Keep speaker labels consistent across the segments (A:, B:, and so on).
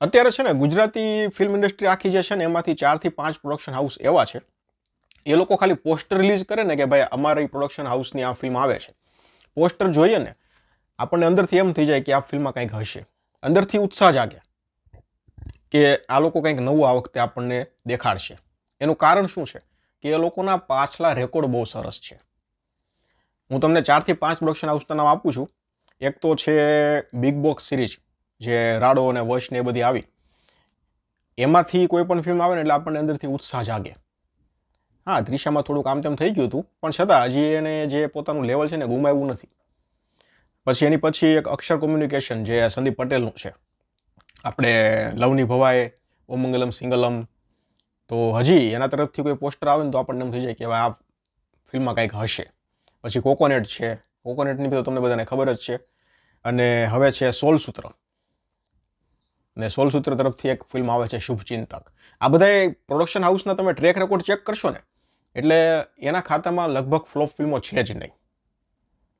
A: અત્યારે છે ને ગુજરાતી ફિલ્મ ઇન્ડસ્ટ્રી આખી જે છે ને એમાંથી ચારથી પાંચ પ્રોડક્શન હાઉસ એવા છે, એ લોકો ખાલી પોસ્ટર રિલીઝ કરે ને કે ભાઈ અમારી પ્રોડક્શન હાઉસની આ ફિલ્મ આવે છે. પોસ્ટર જોઈએ ને, આપણને અંદરથી એમ થઈ જાય કે આ ફિલ્મમાં કંઈક હશે. અંદરથી ઉત્સાહ જાગે કે આ લોકો કંઈક નવું આ વખતે આપણને દેખાડશે. એનું કારણ શું છે? કે એ લોકોના પાછલા રેકોર્ડ બહુ સરસ છે. હું તમને ચારથી પાંચ પ્રોડક્શન હાઉસના નામ આપું છું. એક તો છે બિગ બોક્સ સિરીઝ જે રાડો અને વશ ને એ બધી આવી, એમાંથી કોઈ પણ ફિલ્મ આવે ને એટલે આપણને અંદરથી ઉત્સાહ જાગે. હા ત્રિશામાં થોડુંક આમ તેમ થઈ ગયું હતું, પણ છતાં હજી એને જે પોતાનું લેવલ છે ને ગુમાવ્યું નથી. પછી એની પછી એક અક્ષર કોમ્યુનિકેશન જે સંદીપ પટેલનું છે. આપણે લવની ભવાએ ઓમંગલમ સિંગલમ, તો હજી એના તરફથી કોઈ પોસ્ટર આવે ને તો આપણને એમ થઈ જાય કે આ ફિલ્મમાં કંઈક હશે. પછી કોકોનેટ છે કોકોનેટની તો તમને બધાને ખબર જ છે. અને હવે છે સોલસૂત્ર. અને સોલસૂત્ર તરફથી એક ફિલ્મ આવે છે શુભચિંતક. આ બધા પ્રોડક્શન હાઉસના તમે ટ્રેક રેકોર્ડ ચેક કરશો ને, એટલે એના ખાતામાં લગભગ ફ્લોપ ફિલ્મો છે જ નહીં.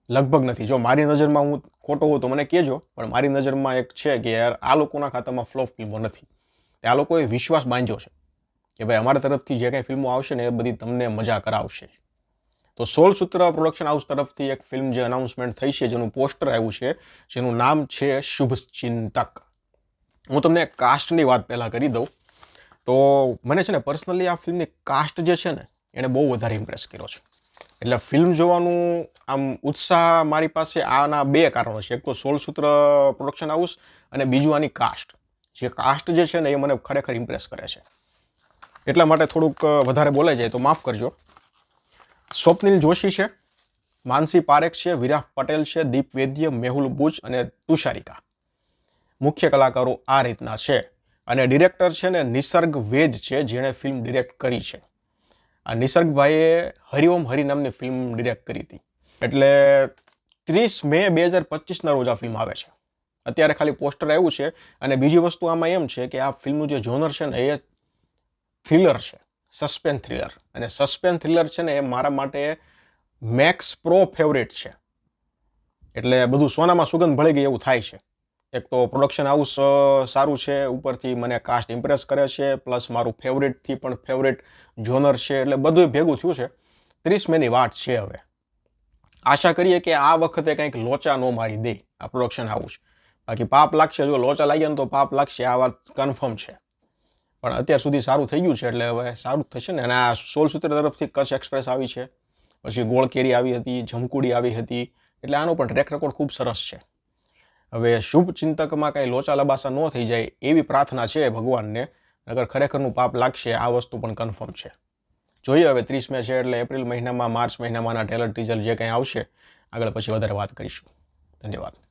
A: લગભગ નથી. જો મારી નજરમાં હું ખોટો હોઉં તો મને કહેજો, પણ મારી નજરમાં એક છે કે યાર, આ લોકોના ખાતામાં ફ્લોપ ફિલ્મો નથી. તે આ લોકોએ વિશ્વાસ બાંધ્યો છે કે ભાઈ અમારા તરફથી જે કાંઈ ફિલ્મો આવશે ને એ બધી તમને મજા કરાવશે. તો સોલ સૂત્ર પ્રોડક્શન હાઉસ તરફથી એક ફિલ્મ જે અનાઉન્સમેન્ટ થઈ છે, જેનું પોસ્ટર આવ્યું છે, જેનું નામ છે શુભ ચિંતક હું તમને કાસ્ટની વાત પહેલાં કરી દઉં. તો મને છે ને પર્સનલી આ ફિલ્મની કાસ્ટ જે છે ને, એણે બહુ વધારે ઇમ્પ્રેસ કર્યો છે. એટલે ફિલ્મ જોવાનું આમ ઉત્સાહ મારી પાસે આના બે કારણો છે. એક તો સોલસૂત્ર પ્રોડક્શન હાઉસ અને બીજું આની કાસ્ટ જે કાસ્ટ જે છે ને, એ મને ખરેખર ઇમ્પ્રેસ કરે છે. એટલા માટે થોડુંક વધારે બોલાઈ જાય તો માફ કરજો. સ્વપ્નિલ જોશી છે, માનસી પારેખ છે, વિરાહ પટેલ છે, દીપ વૈદ્ય, મેહુલ બુચ અને તુષારિકા. મુખ્ય કલાકારો આ રીતના છે. અને ડિરેક્ટર છે ને નિસર્ગ વેજ છે, જેણે ફિલ્મ ડિરેક્ટ કરી છે. આ નિસર્ગભાઈએ હરિઓમ હરિ નામની ફિલ્મ ડિરેક્ટ કરી હતી. એટલે ત્રીસ મે બે હજાર પચીસના રોજ આ ફિલ્મ આવે છે. અત્યારે ખાલી પોસ્ટર આવ્યું છે. અને બીજી વસ્તુ આમાં એમ છે કે આ ફિલ્મનું જે જોનર છે ને, એ થ્રિલર છે. સસ્પેન્સ થ્રિલર અને સસ્પેન્સ થ્રિલર છે ને, એ મારા માટે મેક્સ પ્રો ફેવરેટ છે. એટલે બધું સોનામાં સુગંધ ભળી ગઈ એવું થાય છે. એક તો પ્રોડક્શન હાઉસ સારું છે, ઉપરથી મને કાસ્ટ ઇમ્પ્રેસ કરે છે પ્લસ મારું ફેવરેટથી પણ ફેવરેટ જોનર છે, એટલે બધું ભેગું થયું છે. ત્રીસ મેની વાટ છે હવે. આશા કરીએ કે આ વખતે કંઈક લોચા ન મારી દે આ પ્રોડક્શન હાઉસ બાકી પાપ લાગશે, જો લોચા લાગીએ ને તો પાપ લાગશે, આ વાત કન્ફર્મ છે. પણ અત્યાર સુધી સારું થઈ ગયું છે, એટલે હવે સારું થશે ને. અને આ સોલસૂત્ર તરફથી કચ્છ એક્સપ્રેસ આવી છે. પછી ગોળ કેરી આવી હતી, જમકુડી આવી હતી, એટલે આનો પણ ટ્રેક રેકોર્ડ ખૂબ સરસ છે. હવે શુભ ચિંતકમાં કાંઈ લોચા લબાસા ન થઈ જાય એવી પ્રાર્થના છે ભગવાનને અગર ખરેખરનું પાપ લાગશે, આ વસ્તુ પણ કન્ફર્મ છે. જોઈએ હવે ત્રીસ મે છે એટલે એપ્રિલ મહિનામાં, માર્ચ મહિનામાંના ટેલર ટીઝર જે કંઈ આવશે, આગળ પછી વધારે વાત કરીશું. ધન્યવાદ.